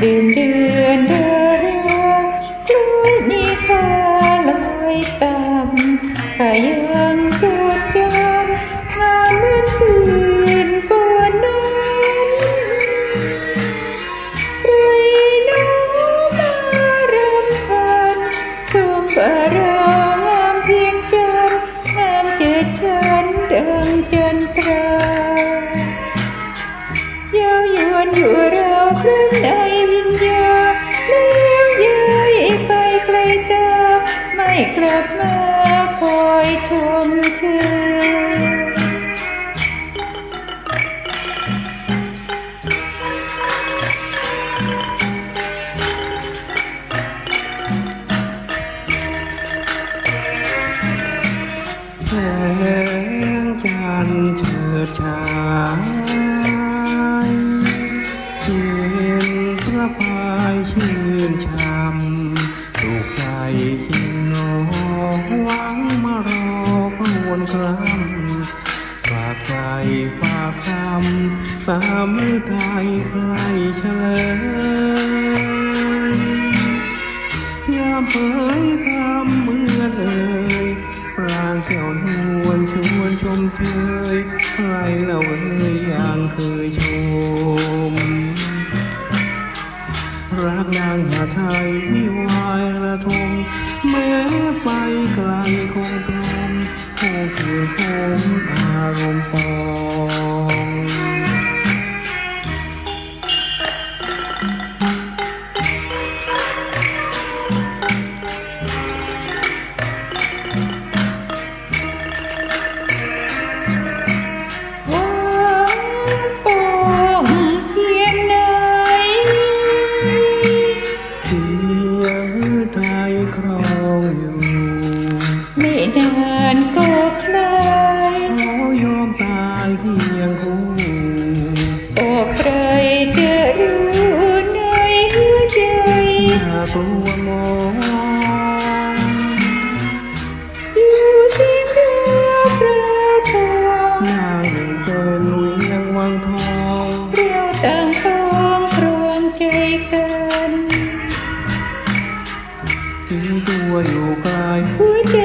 Doo-doo. เคลื่นในวิญญาณแล้วย้ยไปไกลตาไม่กลับมาคอยชมเชยแสงจันทร์เฉิดฉา ชิงนอหวังมารอครวนครำฝากใจฝากคำสามมือไทยใครเฉลยยามเผยคำเมื่อนเอ่ยปรางแก้วนวลชวนชมเชยใครเล่าเอ่ยยังเคยชมรักนางหาไทยวิวายระทม ไปไกลคงกลมโอ้คือผมอารมณ์ปอ กลัวมองอยู่เสียงเดียวพระพงนางหนึ่งเป็นเวียงวังทองเรียวต่างทองครองใจกันทิ้งตัวอยู่ไกลหัวใจ